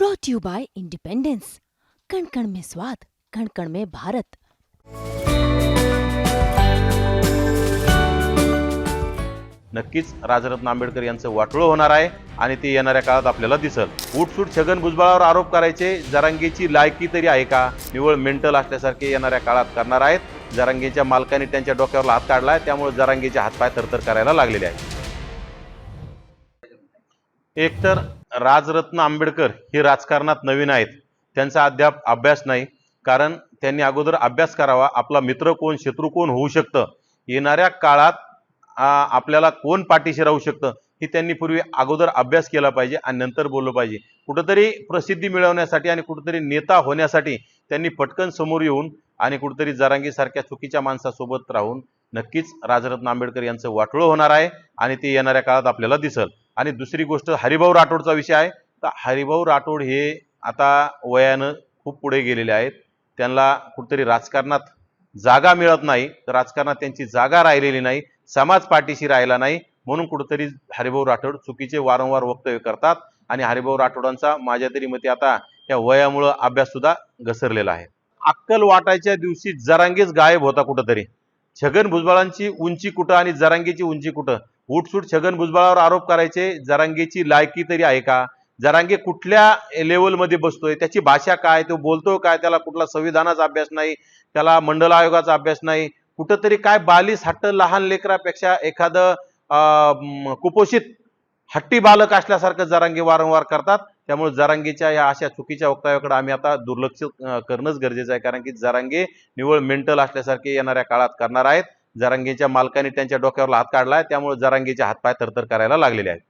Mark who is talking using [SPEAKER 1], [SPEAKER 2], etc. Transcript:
[SPEAKER 1] Brought you by independence कण कण में स्वाद कण कण में भारत
[SPEAKER 2] नक्कीच राजरत्न आंबेडकर यांचं वाटोळं होणार आहे आणि ते येणाऱ्या काळात आपल्याला दिसल. उठसूट छगन भुजबळावर आरोप करायचे जरांगीची लायकी तरी आहे का? निवळ मेंटल असल्यासारखे येणाऱ्या काळात करणार आहेत. जरांगीच्या मालकाने त्यांच्या डोक्यावर हात काढला आहे त्यामुळे जरांगीचे हातपाय थरथर करायला लागलेले आहेत. एकतर राजरत्न आंबेडकर हे राजकारणात नवीन आहेत. त्यांचा अद्याप अभ्यास नाही. कारण त्यांनी अगोदर अभ्यास करावा. आपला मित्र कोण शत्रू कोण होऊ शकतं? येणाऱ्या काळात आपल्याला कोण पाठीशी राहू शकतं? ही त्यांनी पूर्वी अगोदर अभ्यास केला पाहिजे आणि नंतर बोललं पाहिजे. कुठंतरी प्रसिद्धी मिळवण्यासाठी आणि कुठंतरी नेता होण्यासाठी त्यांनी पटकन समोर येऊन आणि कुठंतरी जरांगीसारख्या चुकीच्या माणसासोबत राहून नक्कीच राजरत्न आंबेडकर यांचं वाटोळं होणार आहे आणि ते येणाऱ्या काळात आपल्याला दिसल. आणि दुसरी गोष्ट हरिभाऊ राठोडचा विषय आहे. तर हरिभाऊ राठोड हे आता वयानं खूप पुढे गेलेले आहेत. त्यांना कुठेतरी राजकारणात जागा मिळत नाही. तर राजकारणात त्यांची जागा राहिलेली नाही. समाज पाठीशी राहिला नाही. म्हणून कुठेतरी हरिभाऊ राठोड चुकीचे वारंवार वक्तव्य करतात. आणि हरिभाऊ राठोडांचा माझ्या तरी मते आता या वयामुळं अभ्यास सुद्धा घसरलेला आहे. अक्कल वाटायच्या दिवशी जरांगीच गायब होता कुठंतरी. छगन भुजबळांची उंची कुठं आणि जरांगीची उंची कुठं? उठसूट छगन भुजबळावर आरोप करायचे जरांगेची लायकी तरी आहे का? जरांगे कुठल्या लेवलमध्ये बसतोय? त्याची भाषा काय? तो बोलतोय काय? त्याला कुठला संविधानाचा अभ्यास नाही त्याला मंडल आयोगाचा अभ्यास नाही. कुठंतरी काय बालीस हट्ट लहान लेकरापेक्षा एखादं कुपोषित हट्टी बालक असल्यासारखं जरांगे वारंवार करतात. त्यामुळे जरांगीच्या या अशा चुकीच्या वक्तव्याकडे आम्ही आता दुर्लक्ष करणंच गरजेचं आहे. कारण की जरांगे निवळ मेंटल असल्यासारखे येणाऱ्या काळात करणार आहेत. जरांगीच्या मालकाने त्यांच्या डोक्यावर हात काढलाय त्यामुळे जरांगीचे हातपाय थरथर करायला लागलेले आहेत.